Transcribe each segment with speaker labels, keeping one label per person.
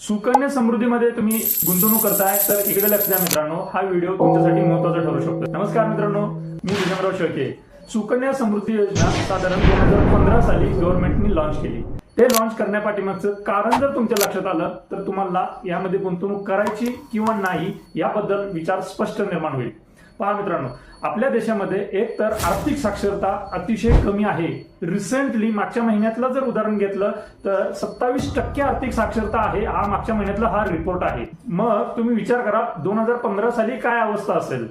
Speaker 1: सुकन्या समृद्धीमध्ये तुम्ही गुंतवणूक करताय तर इकडे लक्ष द्या मित्रांनो. हा व्हिडिओ तुमच्यासाठी महत्त्वाचा ठरू शकतो. नमस्कार मित्रांनो मी विजयराव शेळके. सुकन्या समृद्धी योजना साधारण दोन हजार पंधरा साली गव्हर्नमेंटनी लॉन्च केली. ते लॉन्च करण्यापाठीमागचं कारण जर तुमच्या लक्षात आलं तर तुम्हाला यामध्ये गुंतवणूक करायची किंवा नाही याबद्दल विचार स्पष्ट निर्माण होईल. पहा मित्रांनो आपल्या देशामध्ये एक तर आर्थिक साक्षरता अतिशय कमी आहे. रिसेंटली मागच्या महिन्यातलं जर उदाहरण घेतलं तर सत्तावीस टक्के आर्थिक साक्षरता आहे हा मागच्या महिन्यातला हा रिपोर्ट आहे. मग तुम्ही विचार करा दोन हजार पंधरा साली काय अवस्था असेल?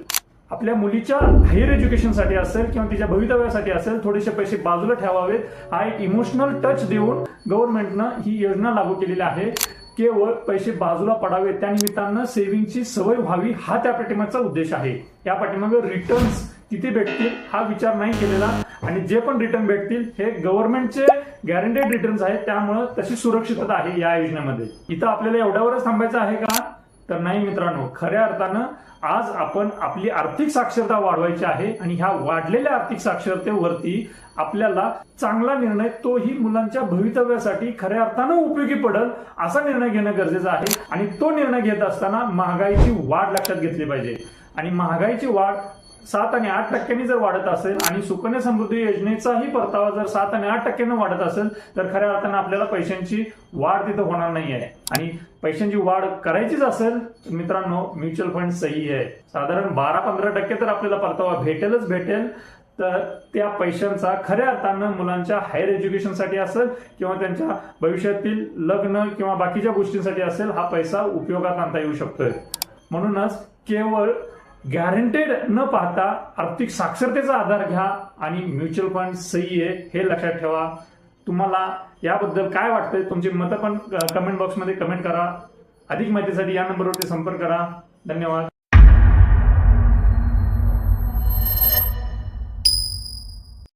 Speaker 1: आपल्या मुलीच्या हायर एज्युकेशनसाठी असेल किंवा तिच्या भवितव्यासाठी असेल थोडेसे पैसे बाजूला ठेवावेत. हा एक इमोशनल टच देऊन गव्हर्नमेंटनं ही योजना लागू केलेली आहे. केवळ पैसे बाजूला पडावे त्या निमित्तानं सेव्हिंगची सवय व्हावी हा त्या पाठीमागचा उद्देश आहे. या पाठीमागे रिटर्न्स किती भेटतील हा विचार नाही केलेला आणि जे पण रिटर्न भेटतील हे गव्हर्नमेंटचे गॅरंटेड रिटर्न्स आहेत त्यामुळं तशी सुरक्षितता आहे या योजनेमध्ये. इथं आपल्याला एवढ्यावरच थांबायचं आहे का? तर नाही मित्रांनो खऱ्या अर्थानं आज आपण आपली आर्थिक साक्षरता वाढवायची आहे आणि ह्या वाढलेल्या आर्थिक साक्षरतेवरती आपल्याला चांगला निर्णय तोही मुलांच्या भवितव्यासाठी खऱ्या अर्थानं उपयोगी पडेल असा निर्णय घेणं गरजेचं आहे. आणि तो निर्णय घेत असताना महागाईची वाढ लक्षात घेतली पाहिजे. आणि महागाईची वाढ सात आणि आठ टक्क्यांनी जर वाढत असेल आणि सुकन्या समृद्धी योजनेचाही परतावा जर सात आणि आठ टक्क्यानं वाढत असेल तर खऱ्या अर्थानं आपल्याला पैशांची वाढ तिथं होणार नाही आहे आणि पैशांची वाढ करायचीच असेल तर मित्रांनो म्युच्युअल फंड सही आहे. साधारण बारा पंधरा टक्के तर आपल्याला परतावा भेटेलच भेटेल तर त्या पैशांचा खऱ्या अर्थानं मुलांच्या हायर एज्युकेशनसाठी असेल किंवा त्यांच्या भविष्यातील लग्न किंवा बाकीच्या गोष्टींसाठी असेल हा पैसा उपयोगात आणता येऊ शकतोय. म्हणूनच केवळ गॅरंटेड न पाहता आर्थिक साक्षरतेचा आधार घ्या आणि म्युच्युअल फंड सही आहे हे लक्षात ठेवा. तुम्हाला याबद्दल काय वाटतंय? तुमची मतं पण कमेंट बॉक्समध्ये कमेंट करा. अधिक माहितीसाठी या नंबरवरती संपर्क करा. धन्यवाद.